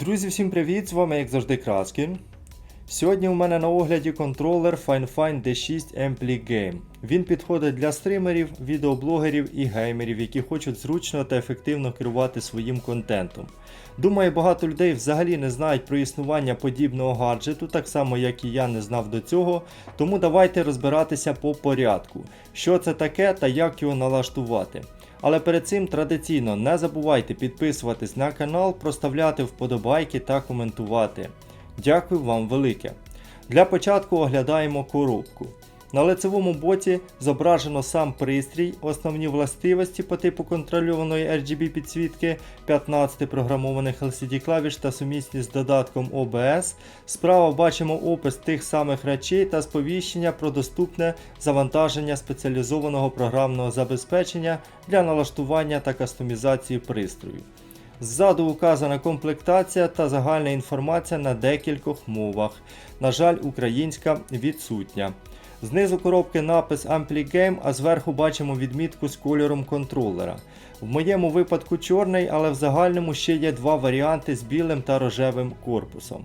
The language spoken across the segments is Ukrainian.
Друзі, всім привіт! З вами як завжди Краскін. Сьогодні у мене на огляді контролер FineFine D6 Ampli Game. Він підходить для стримерів, відеоблогерів і геймерів, які хочуть зручно та ефективно керувати своїм контентом. Думаю, багато людей взагалі не знають про існування подібного гаджету, так само як і я не знав до цього. Тому давайте розбиратися по порядку, що це таке та як його налаштувати. Але перед цим традиційно не забувайте підписуватись на канал, проставляти вподобайки та коментувати. Дякую вам велике. Для початку оглядаємо коробку. На лицевому боці зображено сам пристрій, основні властивості по типу контрольованої RGB підсвітки, 15 програмованих LCD клавіш та сумісні з додатком OBS. Справа бачимо опис тих самих речей та сповіщення про доступне завантаження спеціалізованого програмного забезпечення для налаштування та кастомізації пристрою. Ззаду указана комплектація та загальна інформація на декількох мовах. На жаль, українська відсутня. Знизу коробки напис AmpliGame, а зверху бачимо відмітку з кольором контролера. В моєму випадку чорний, але в загальному ще є два варіанти з білим та рожевим корпусом.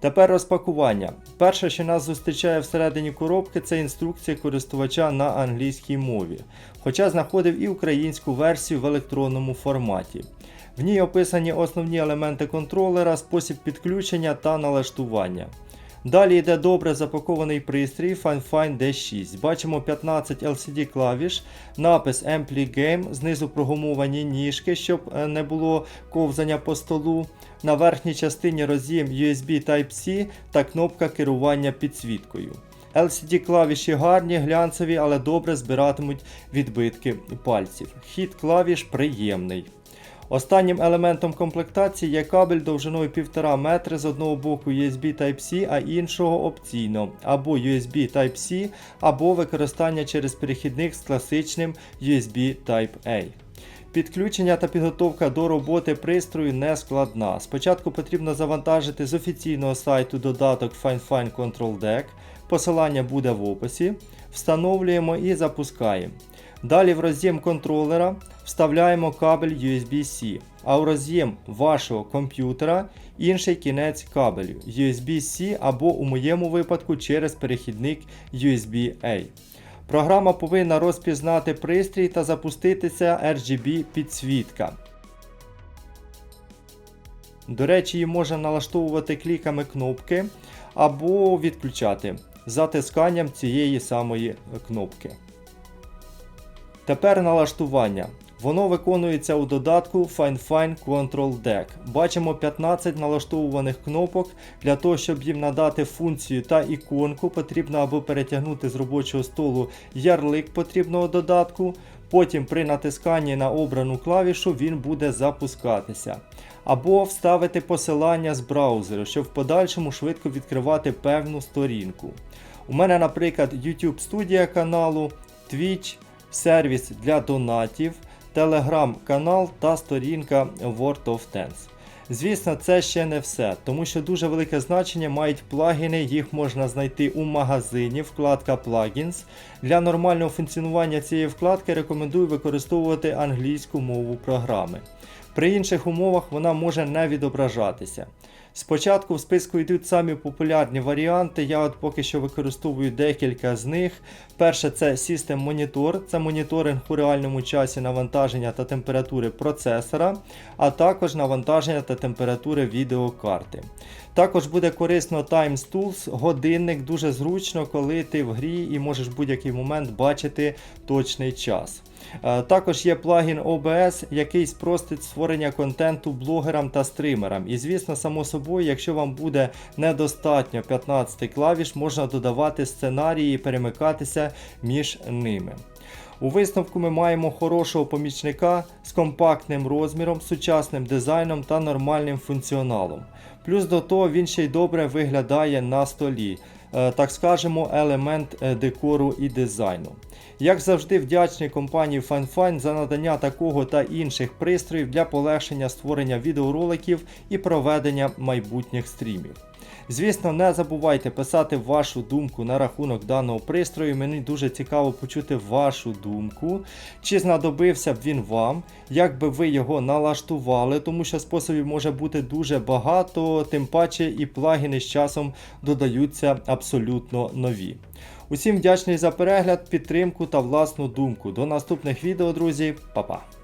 Тепер розпакування. Перше, що нас зустрічає всередині коробки, це інструкція користувача на англійській мові, хоча знаходив і українську версію в електронному форматі. В ній описані основні елементи контролера, спосіб підключення та налаштування. Далі йде добре запакований пристрій FineFine D6. Бачимо 15 LCD клавіш, напис Ampli Game, знизу прогумовані ніжки, щоб е, не було ковзання по столу. На верхній частині роз'єм USB Type-C та кнопка керування підсвіткою. LCD клавіші гарні, глянцеві, але добре збиратимуть відбитки пальців. Хід клавіш приємний. Останнім елементом комплектації є кабель довжиною 1,5 метри з одного боку USB Type-C, а іншого опційно, або USB Type-C, або використання через перехідник з класичним USB Type-A. Підключення та підготовка до роботи пристрою не складна. Спочатку потрібно завантажити з офіційного сайту додаток FineFine Control Deck. Посилання буде в описі. Встановлюємо і запускаємо. Далі в роз'єм контролера вставляємо кабель USB-C, а у роз'єм вашого комп'ютера інший кінець кабелю USB-C або у моєму випадку через перехідник USB-A. Програма повинна розпізнати пристрій та запуститися RGB підсвітка. До речі, її можна налаштовувати кліками кнопки або відключати затисканням цієї самої кнопки. Тепер налаштування. Воно виконується у додатку FineFine Control Deck. Бачимо 15 налаштовуваних кнопок. Для того, щоб їм надати функцію та іконку, потрібно або перетягнути з робочого столу ярлик потрібного додатку. Потім при натисканні на обрану клавішу він буде запускатися. Або вставити посилання з браузеру, щоб в подальшому швидко відкривати певну сторінку. У мене, наприклад, YouTube студія каналу, Twitch, сервіс для донатів, телеграм-канал та сторінка World of Tanks. Звісно, це ще не все, тому що дуже велике значення мають плагіни, їх можна знайти у магазині, вкладка Plugins. Для нормального функціонування цієї вкладки рекомендую використовувати англійську мову програми. При інших умовах вона може не відображатися. Спочатку в списку йдуть самі популярні варіанти. Я от поки що використовую декілька з них. Перше це System Monitor, це моніторинг у реальному часі навантаження та температури процесора, а також навантаження та температури відеокарти. Також буде корисно Times Tools, годинник дуже зручно, коли ти в грі і можеш в будь-який момент бачити точний час. Е, Також є плагін OBS, який спростить створення контенту блогерам та стримерам. І звісно, само собою, якщо вам буде недостатньо 15 клавіш, можна додавати сценарії і перемикатися між ними. У висновку ми маємо хорошого помічника з компактним розміром, сучасним дизайном та нормальним функціоналом. Плюс до того він ще й добре виглядає на столі, так скажемо, елемент е, декору і дизайну. Як завжди, вдячний компанії FineFine за надання такого та інших пристроїв для полегшення створення відеороликів і проведення майбутніх стрімів. Звісно, не забувайте писати вашу думку на рахунок даного пристрою. Мені дуже цікаво почути вашу думку, чи знадобився б він вам, як би ви його налаштували, тому що способів може бути дуже багато, тим паче і плагіни з часом додаються абсолютно нові. Усім вдячний за перегляд, підтримку та власну думку. До наступних відео, друзі, Па-па!